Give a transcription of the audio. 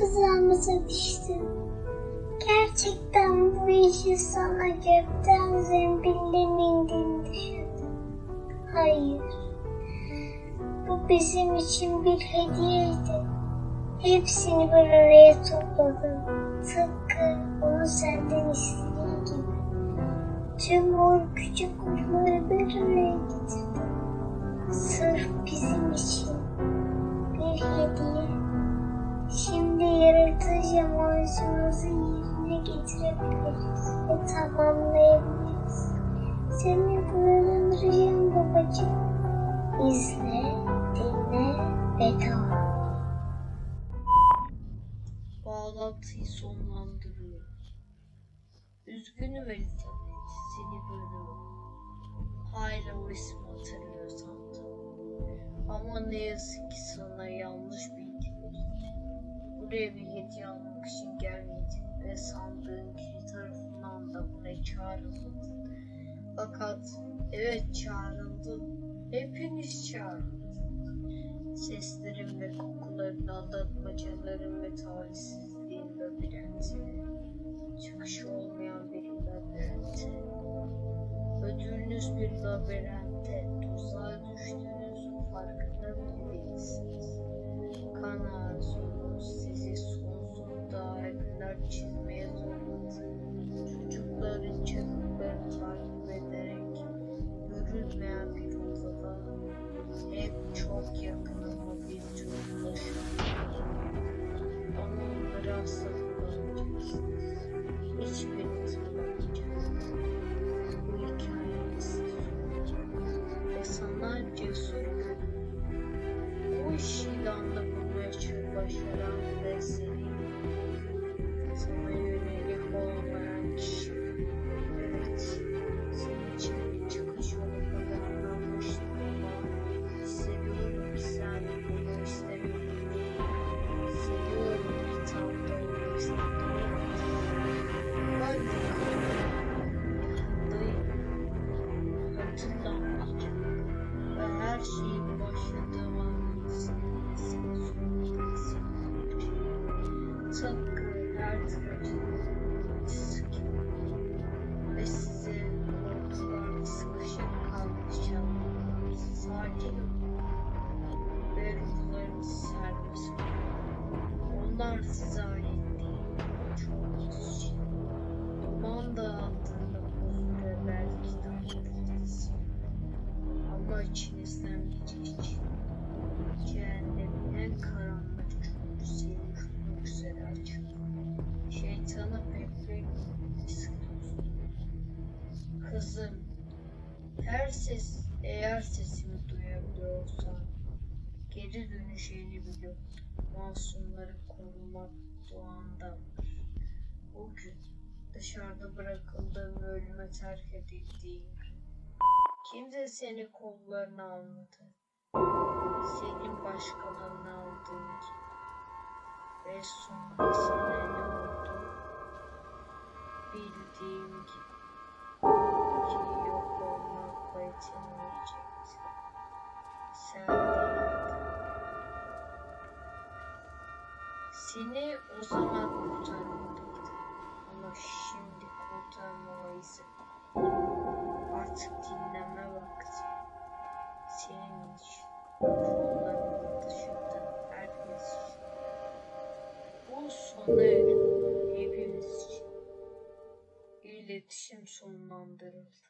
tuzağımıza düştün. Gerçekten bu işi sana gökten zembille mi düşündüm. Hayır. Bu bizim için bir hediyeydi. Hepsini bir araya topladım. Tıpkı onu senden istediği gibi. Tüm o küçük kuruları bir araya getirdim. Sırf bizim için. Amacımızı yerine getirebiliriz ve tamamlayabiliriz. Seni barındıracağım babacığım. İzle, dinle ve tamam. Bağlantıyı sonlandırıyoruz. Üzgünüm Elizabeth, seni bölüyorum. Hala o ismi hatırlıyor sandım. Ama ne yazık ki sana yanlış verildi. Buraya bir hediye almak için gelmedin ve sandığın kişi tarafından da buraya çağrıldın. Fakat evet çağrıldın. Hepiniz çağrıldınız. Seslerin ve kokuların aldatmacaların ve talihsizliğin labirentine, çıkışı olmayan bir labirente. Ödülünüz bir labirentte, tuzağa düştüğünüzün farkında bile değilsiniz. Hiçbiriniz bulamayacaksınız. Bu ve sana cesur Ama içinizden bir çeşit. Cehennemin en karanlık çukur seni ufuk üzere açık. Şeytana pek Kızım, her ses, eğer sesimi duyabiliyorsan, geri döneceğini biliyorum. Masumları korumak duandandır. O gün dışarıda bırakıldığım ölüme terk edildiğim. Kimse seni kollarına almadı. Senin başkalarına aldığın gibi. Ve sonrasında ne oldu? Bildiğim gibi. Ki yok olmakla yetinmeyecekti. Sen değildin. Seni o zaman kurtarmalıydı. Ama şimdi kurtarmalıyız. Sona eriyor. Hepimiz için. İletişim sonlandırıldı.